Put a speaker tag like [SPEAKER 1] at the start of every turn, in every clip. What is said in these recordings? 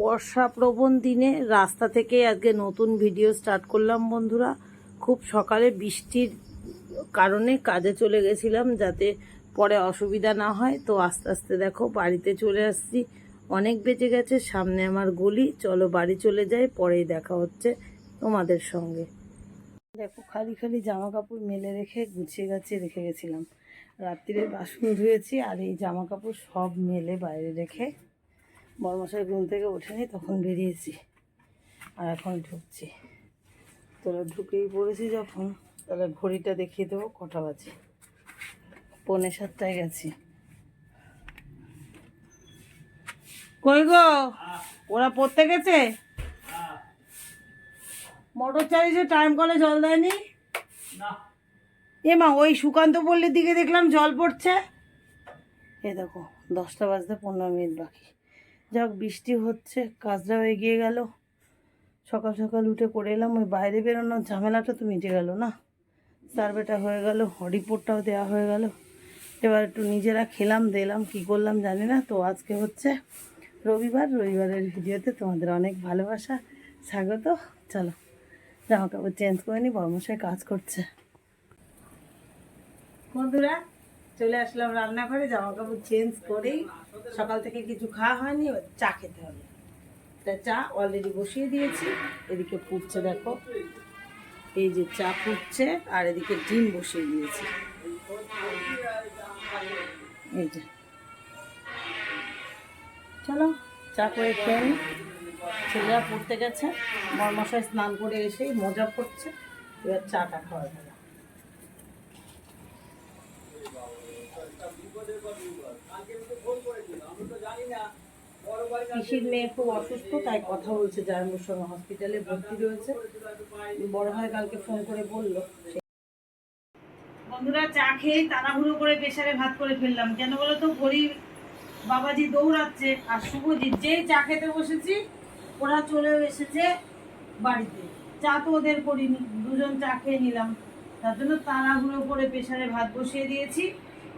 [SPEAKER 1] বর্ষা প্রবণ দিনে রাস্তা থেকে আজকে নতুন ভিডিও স্টার্ট করলাম বন্ধুরা। খুব সকালে বৃষ্টির কারণে কাজে চলে গেছিলাম যাতে পরে অসুবিধা না হয়। তো আস্তে আস্তে দেখো বাড়িতে চলে আসছি। অনেক বেঁচে গেছে, সামনে আমার গলি। চলো বাড়ি চলে যাই, পরেই দেখা হচ্ছে তোমাদের সঙ্গে। দেখো খালি খালি জামা কাপড় মেলে রেখে গুছিয়ে গাছিয়ে রেখে গেছিলাম। রাত্রিরে বাসন ধুয়েছি আর এই জামা কাপড় সব মেলে বাইরে রেখে বর্মশাই ঘুম থেকে ওঠেনি, তখন বেরিয়েছি আর এখন ঢুকছি। তোরা ঢুকেই পড়েছি যখন, তাহলে ঘড়িটা দেখিয়ে দেবো, কটা বাজে। পৌনে সাতটায় গেছি। কই গো? ওরা পড়তে গেছে? মোটর চালিয়েছে টাইম কলে জল দেয়নি? এ মা ওই সুকান্ত পল্লীর দিকে দেখলাম জল পড়ছে। এ দেখো, দশটা বাজতে পনেরো মিনিট বাকি। যাক, বৃষ্টি হচ্ছে কাজটাও এগিয়ে গেল। সকাল সকাল উঠে পড়ে এলাম, ওই বাইরে বেরোনোর ঝামেলাটা তো মিটে গেল না। সার্ভেটা হয়ে গেল, রিপোর্টটাও দেওয়া হয়ে গেল। এবার একটু নিজেরা খেলাম, দিলাম, কি করলাম জানি না। তো আজকে হচ্ছে রবিবার, রবিবারের ভিডিওতে তোমাদের অনেক ভালোবাসা, স্বাগত। চলো জামা কাপড় চেঞ্জ করে নি, বর্মশাই কাজ করছে। বন্ধুরা, চলে আসলাম রান্নাঘরে জামা কাপড় চেঞ্জ করেই সকাল থেকে কিছু খাওয়া হয়নি চা খেতে হবে। তা চা অলরেডি বসিয়ে দিয়েছি। এদিকে ফুটছে দেখো, এই যে চা ফুটছে, আর এদিকে ডিম বসিয়ে দিয়েছি। এই যে। চলো, চা করে খেয়ে ছেলেরা পড়তে গেছে মশাই স্নান করে এসেই মজা করছে। এবার চাটা খাওয়া যাবে পিসির মেয়ে খুব অসুস্থ, তাই কথা বলছে জাহাঙ্গুর সঙ্গে হসপিটালে ভর্তি রয়েছে। বড় ভাই কালকে ফোন করে বলল বন্ধুরা, চা খেয়ে তাড়াহুড়ো করে প্রেসারে ভাত করে ফেললাম। কেন বলো তো, গরিব বাবাজি দৌড়াচ্ছে, আর শুভজিৎ যেই চা খেতে বসেছি, ওরা চলে এসেছে বাড়িতে। চা তো ওদের করিনি, দুজন চা খেয়ে নিলাম। তার জন্য তাড়াহুড়ো করে প্রেসারে ভাত বসিয়ে দিয়েছি।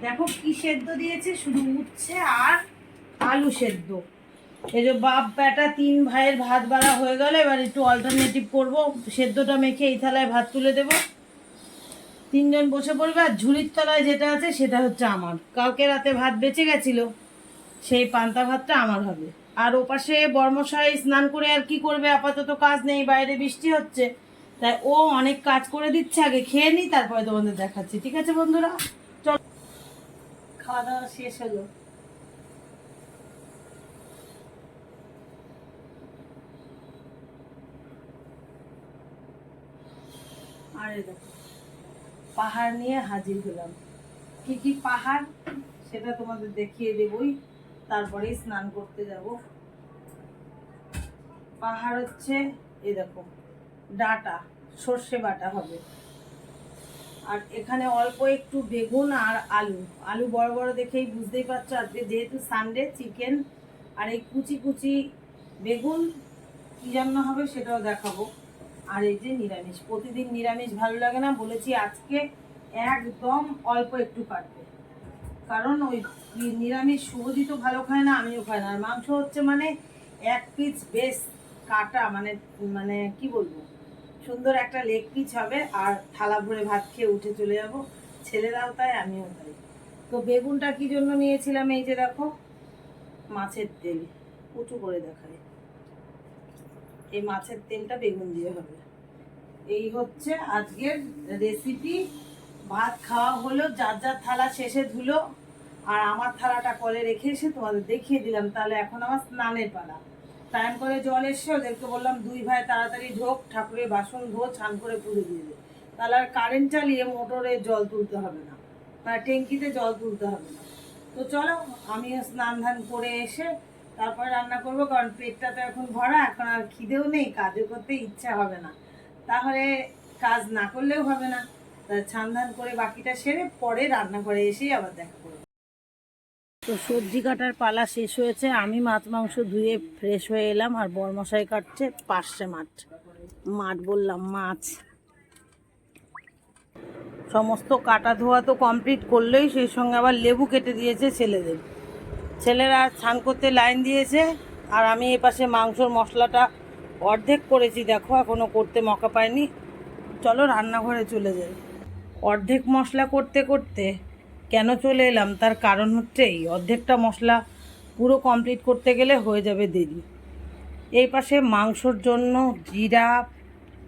[SPEAKER 1] দেখো কি সেদ্ধ দিয়েছে, শুধু উঠছে আর আলু সেদ্ধ। এই যে বাপ বেটা তিন ভাইয়ের ভাত বাড়া হয়ে গেল, এবার একটু অল্টারনেটিভ করব। সেদ্ধটা মেখে এই থালায় ভাত তুলে দেবো। তিনজন বসে পড়বে, আর ঝুড়ির তলায় যেটা আছে সেটা হচ্ছে আমার। কালকে রাতে ভাত বেঁচে গেছিল, সেই পান্তা ভাতটা আমার হবে। আর ওপাশে বর্মশাই স্নান করে আর কি করবে, আপাতত কাজ নেই, বাইরে বৃষ্টি হচ্ছে। তাই ও অনেক কাজ করে দিচ্ছে, আগে খেয়ে নিই তারপরে তোমাদের দেখাচ্ছি। ঠিক আছে বন্ধুরা? চল। খাওয়া দাওয়া শেষ হলো। এই দেখো পাহাড় নিয়ে হাজির হলাম। কি কি পাহাড়? সেটা তোমাদের দেখিয়ে দেবই। তারপরেই স্নান করতে যাব। পাহাড় হচ্ছে, এই দেখো, ডাটা, সর্ষে বাটা হবে। আর এখানে অল্প একটু বেগুন আর আলু। আলু বড় বড় দেখেই বুঝতেই পারছ আজকে, যেহেতু সানডে চিকেন আর এই কুচি কুচি বেগুন কি জন্য হবে সেটাও দেখাবো। আর এই যে নিরামিষ, প্রতিদিন নিরামিষ ভালো লাগে না, বলেছি আজকে একদম অল্প একটু কাটবে কারণ ওই নিরামিষ শুভজিতও ভালো খায় না, আমিও খাই না। আর মাংস হচ্ছে মানে এক পিস বেশ কাটা মানে মানে কি বলব? সুন্দর একটা লেগ পিস হবে, আর থালা ভরে ভাত খেয়ে উঠে চলে যাব। ছেলেরাও তাই, আমিও তাই। তো বেগুনটা কি জন্য নিয়েছিলাম, এই যে দেখো, মাছের তেল। উঁচু করে দেখায় এই মাছের তেলটা বেগুন দিয়ে হবে। এই হচ্ছে আজকের রেসিপি ভাত খাওয়া হলো, যার যার থালা শেষে ধুলো। আর আমার থালাটা কলে রেখে এসে তোমাদের দেখিয়ে দিলাম। তাহলে এখন আমার স্নানের পালা। টাইম করে জল এসছে, ওদেরকে বললাম, দুই ভাই তাড়াতাড়ি ঢোক ঠাকুরের বাসন ধো, ছান করে পুজো দিয়ে দে। তাহলে আর কারেন্ট চালিয়ে মোটরে জল তুলতে হবে না। বা ট্যাঙ্কিতে জল তুলতে হবে না। তো চলো আমিও স্নান ধান করে এসে তারপরে রান্না করব, কারণ পেটটা তো এখন ভরা, এখন আর খিদেও নেই, কাজও করতে ইচ্ছা হবে না। তাহলে কাজ না করলেও হবে না। তা ছান ধান করে বাকিটা সেরে পরে রান্না করে এসেই আবার দেখা করব। তো সবজি কাটার পালা শেষ হয়েছে, আমি মাছ মাংস ধুয়ে ফ্রেশ হয়ে এলাম, আর বরমশাই কাটছে পার্শে মাঠ। মাঠ বললাম, মাছ। সমস্ত কাটা ধোয়া তো কমপ্লিট করলেই, সেই সঙ্গে আবার লেবু কেটে দিয়েছে ছেলেদের। ছেলেরা স্নান করতে লাইন দিয়েছে, আর আমি এ পাশে মাংসর মশলাটা অর্ধেক করেছি, দেখো, এখনও করতে মকা পাইনি। চলো রান্নাঘরে চলে যাই। অর্ধেক মশলা করতে করতে কেন চলে এলাম? তার কারণ হচ্ছে এই, অর্ধেকটা মশলা পুরো কমপ্লিট করতে গেলে হয়ে যাবে দেরি। এই পাশে মাংসর জন্য জিরা,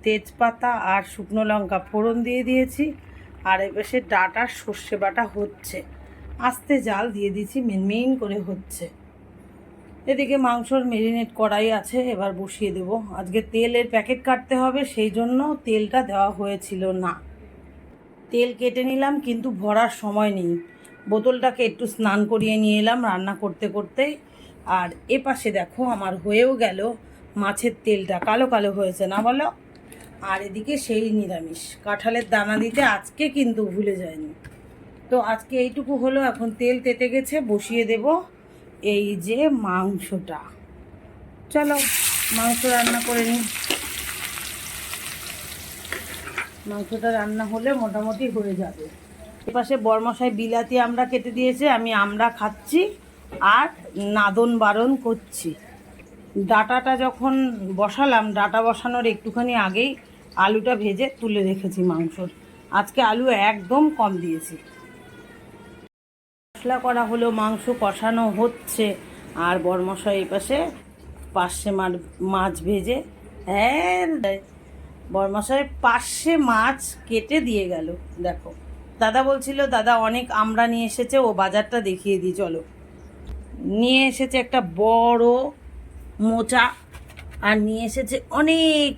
[SPEAKER 1] তেজপাতা আর শুকনো লঙ্কা ফোড়ন দিয়ে দিয়েছি, আর এই পাশে ডাটার সর্ষে বাটা হচ্ছে। আস্তে জাল দিয়ে দিয়েছি মেন করে হচ্ছে। এদিকে মাংসর মেরিনেট কড়াই আছে, এবার বসিয়ে দেব। আজকে তেলের প্যাকেট কাটতে হবে, সেই জন্য তেলটা দেওয়া হয়েছিল না। তেল কেটে নিলাম, কিন্তু ভরার সময় নেই। বোতলটাকে একটু স্নান করিয়ে নিয়ে এলাম রান্না করতে করতে। আর এ পাশে দেখো, আমার হয়েও গেল মাছের তেলটা। কালো কালো হয়েছে না বলো? আর এদিকে সেই নিরামিষ। কাঁঠালের দানা দিতে আজকে কিন্তু ভুলে যায়নি। তো আজকে এইটুকু হলো, এখন তেল তেতে গেছে, বসিয়ে দেব এই যে মাংসটা। চলো, মাংস রান্না করে নিই। মাংসটা রান্না হলে মোটামুটি হয়ে যাবে। এপাশে বরমশাই বিলাতি আমরা কেটে দিয়েছে, আমি আমরা খাচ্ছি আর নাদন বারণ করছি। ডাটাটা যখন বসালাম, ডাটা বসানোর একটুখানি আগেই আলুটা ভেজে তুলে রেখেছি মাংসর। আজকে আলু একদম কম দিয়েছি। মশলা করা হলো, মাংস কষানো হচ্ছে। আর বরমশাই এই পাশে পার্শে মাছ ভেজে হ্যাঁ বরমশাই পার্শে মাছ কেটে দিয়ে গেল। দেখো, দাদা বলছিল, দাদা, অনেক আমরা নিয়ে এসেছে, ও বাজারটা দেখিয়ে দিই চলো। নিয়ে এসেছে একটা বড় মোচা আর নিয়ে এসেছে অনেক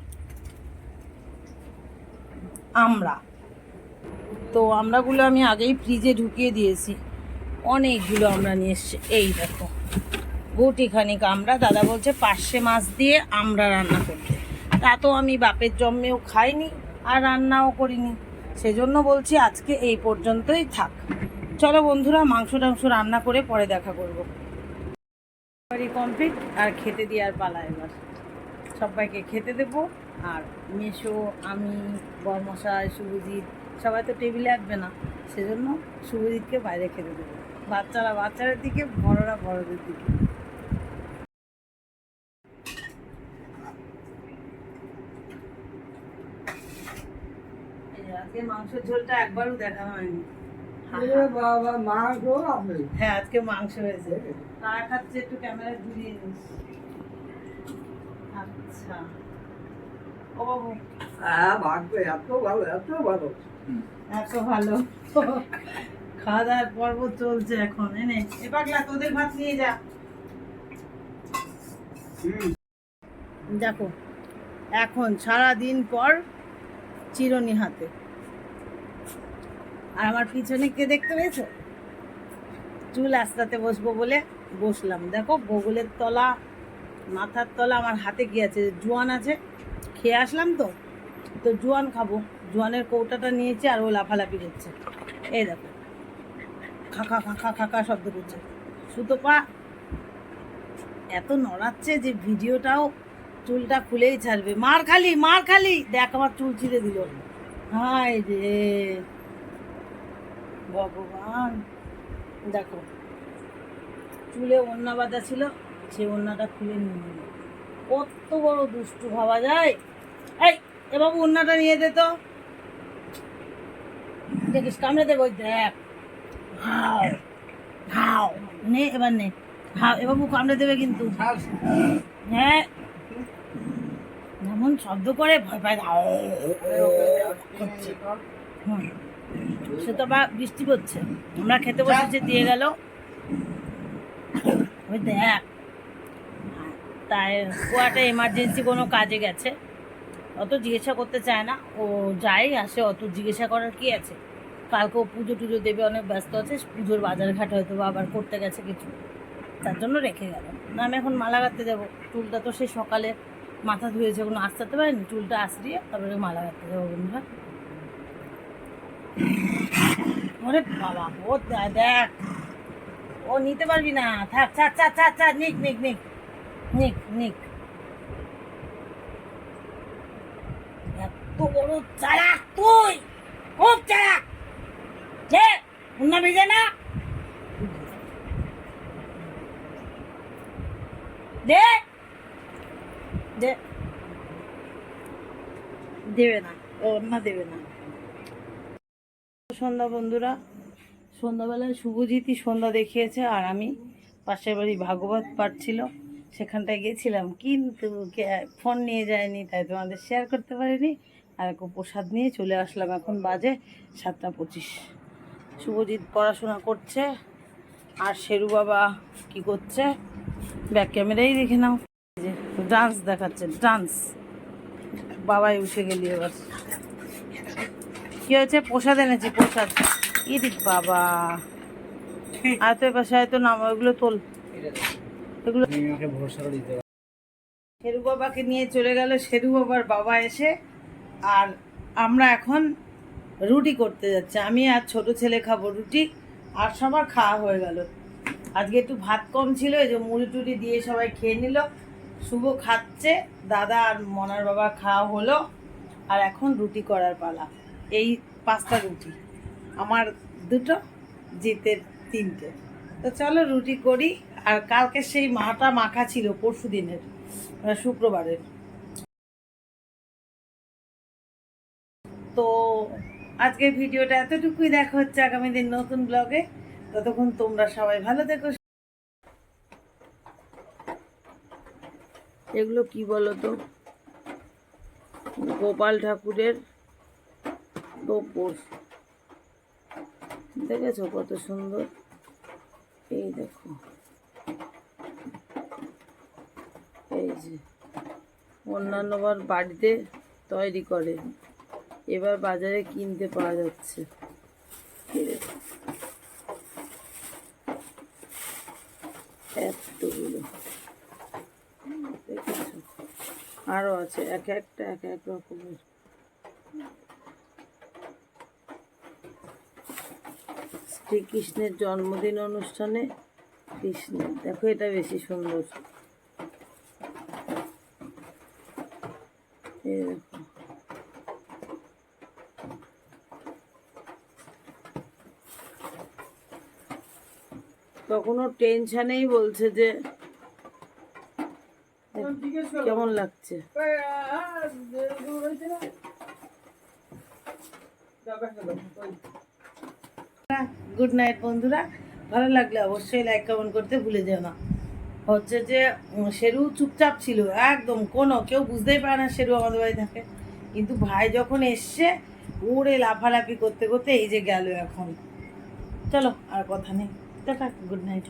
[SPEAKER 1] আমরা। তো আমরাগুলো আমি আগেই ফ্রিজে ঢুকিয়ে দিয়েছি। অনেকগুলো আমরা নিয়ে এসছি। এই দেখো গুটি খানিক আমরা। দাদা বলছে পার্শে মাছ দিয়ে আমরা রান্না করতে তা তো আমি বাপের জন্মেও খাইনি আর রান্নাও করিনি। সেজন্য বলছি আজকে এই পর্যন্তই থাক। চলো বন্ধুরা, মাংস টাংস রান্না করে পরে দেখা করব। করব কমপ্লিট আর খেতে দিয়ে আর পালা এবার। সবাইকে খেতে দেবো। আর মেশো, আমি, বরমশাই, শুভজিৎ, সবাই তো টেবিলে আসবে না। সেজন্য শুভজিৎকে বাইরে খেতে দেবো। বাচ্চারা বাচ্চাদের দিকে বড়রা বড়দের দিকে। আজকে মাংসের ঝোলটা একবারও দেখানো হয়নি।
[SPEAKER 2] বাবা
[SPEAKER 1] হ্যাঁ আজকে মাংস হয়েছে। তারা খাচ্ছে একটু ক্যামেরা ঘুরিয়ে নিস। আচ্ছা। ও বাবু।
[SPEAKER 2] হ্যাঁ ভাগ্য এত ভালো এত ভালো।
[SPEAKER 1] এত ভালো। খাওয়া দাওয়ার পর্ব চলছে এখন এনে এ পাগলা, তোদের ভাত নিয়ে যা। দেখো, এখন সারা দিন পর চিরনি হাতে। আর আমার পিছনে কে দেখতে পেয়েছ? চুল আস্তাতে বসবো বলে বসলাম। দেখো, বগলের তলা, মাথার তলা আমার হাতে কি আছে? জোয়ান আছে, খেয়ে আসলাম তো? তো জোয়ান খাব। জোয়ানের কৌটাটা নিয়েছে আর ও লাফালাফি করছে। এই দেখো খাকা খাঁকা খাঁকা শব্দ করছে। সুতোপা, এত নড়াচ্ছে যে ভিডিওটাও চুলটা খুলেই ছাড়বে। মার খালি মার খালি। দেখ আমার চুল ছিঁড়ে দিল। হায় রে। ভগবান। দেখো, চুলে ওন্না বাঁধা ছিল, সে ওন্নাটা খুলে নিয়ে নিল। কত বড় দুষ্টু ভাবা যায়। এই, এ বাবু ওন্নাটা নিয়ে দে তো। দেখিস, কামড়ে দেবো দেখ। হাও হাও নে এবার নে। হাও এ বাবু কামড়ে দেবে কিন্তু। হ্যাঁ। যেমন শব্দ করে ভয় পায় সে তো বা বৃষ্টি পড়ছে। আমরা খেতে বসেছি, দিয়ে গেল। ওই দেখ। তাই কুয়াটা এমার্জেন্সি কোনো কাজে গেছে। অত জিজ্ঞাসা করতে চায় না। ও যাই আসে, অত জিজ্ঞাসা করার কি আছে? কালকেও পুজো টুজো দেবে, অনেক ব্যস্ত আছে, পুজোর বাজার ঘাট হয়তো আবার করতে গেছে কিছু। তার জন্য রেখে গেল। না, আমি এখন মালা গাঁথতে যাব। চুলটা তো সে সকালে মাথা ধুয়েছে, কোনো আসতে পারেনি? চুলটা আসরিয়ে তারপরে মালা গাঁথতে যাব বন্ধুরা। ওরে বাবা, ও দেখ। ও নিতে পারবি না। থাক চা চা চা চা নিক নিক নিক। নিক নিক। এত বড় চালাক তুই! খুব চালাক! যে উন্না ভেজে না? দে। দেবে না। দেবে না। সন্ধ্যা বন্ধুরা, সন্ধ্যাবেলায় শুভজিৎই সন্ধ্যা দেখিয়েছে আর আমি পাশের বাড়ি ভাগবত পাঠ ছিল, সেখানটায় গেছিলাম। কিন্তু ফোন নিয়ে যায়নি, তাই তোমাদের শেয়ার করতে পারিনি। আর একটু প্রসাদ নিয়ে চলে আসলাম এখন বাজে সাতটা পঁচিশ। শুভজিৎ পড়াশোনা করছে আর শেরু বাবা কি করছে? ব্যাক ক্যামেরাই দেখে নাও। যে ডান্স দেখাচ্ছে ডান্স বাবাই উঠে গেলি এবার। কি হয়েছে? প্রসাদ এনেছি প্রসাদ। ইদিক বাবা। আয় তো এবার তো নাম ওগুলো তোল। এগুলো শেরু বাবাকে নিয়ে চলে গেল। শেরু বাবার বাবা এসে আর আমরা এখন রুটি করতে যাচ্ছে। আমি আর ছোট ছেলে খাব রুটি, আর সবার খাওয়া হয়ে গেল। আজকে একটু ভাত কম ছিল, এই যে মুড়ি টুড়ি দিয়ে সবাই খেয়ে নিল। শুভ খাচ্ছে, দাদা আর মনার বাবা খাওয়া হলো, আর এখন রুটি করার পালা। এই পাঁচটা রুটি, আমার দুটো, জিতের তিনটে। তো চলো রুটি করি, আর কালকে সেই মাটা মাখা ছিল পরশু দিনের মানে শুক্রবারের। তো আজকের ভিডিওটা এতটুকুই, দেখা হচ্ছে আগামী দিন নতুন ব্লগে। ততক্ষণ তোমরা সবাই ভালো থেকো। এগুলো কি বলো তো গোপাল ঠাকুরের টোপর দেখেছ কত সুন্দর? এই দেখো। এই যে অন্যান্যবার বাড়িতে তৈরি করে। এবার বাজারে কিনতে পাওয়া যাচ্ছে। এতগুলো। আরও আছে, এক একটা, এক এক রকমের। শ্রীকৃষ্ণের জন্মদিন অনুষ্ঠানে কৃষ্ণ। দেখো এটা বেশি সুন্দর। এই দেখো। তখনও টেনশনেই বলছে যে কেমন লাগছে? গুড নাইট বন্ধুরা ভালো লাগলে অবশ্যই লাইক কমেন্ট করতে ভুলে যেও না। হচ্ছে যে শেরু চুপচাপ ছিল একদম কোনো কেউ বুঝতেই পারে না শেরু আমাদের বাড়ি থাকে। কিন্তু ভাই যখন এসছে ওরে লাফালাফি করতে করতে এই যে গেল এখন। চলো আর কথা নেই। Tata good night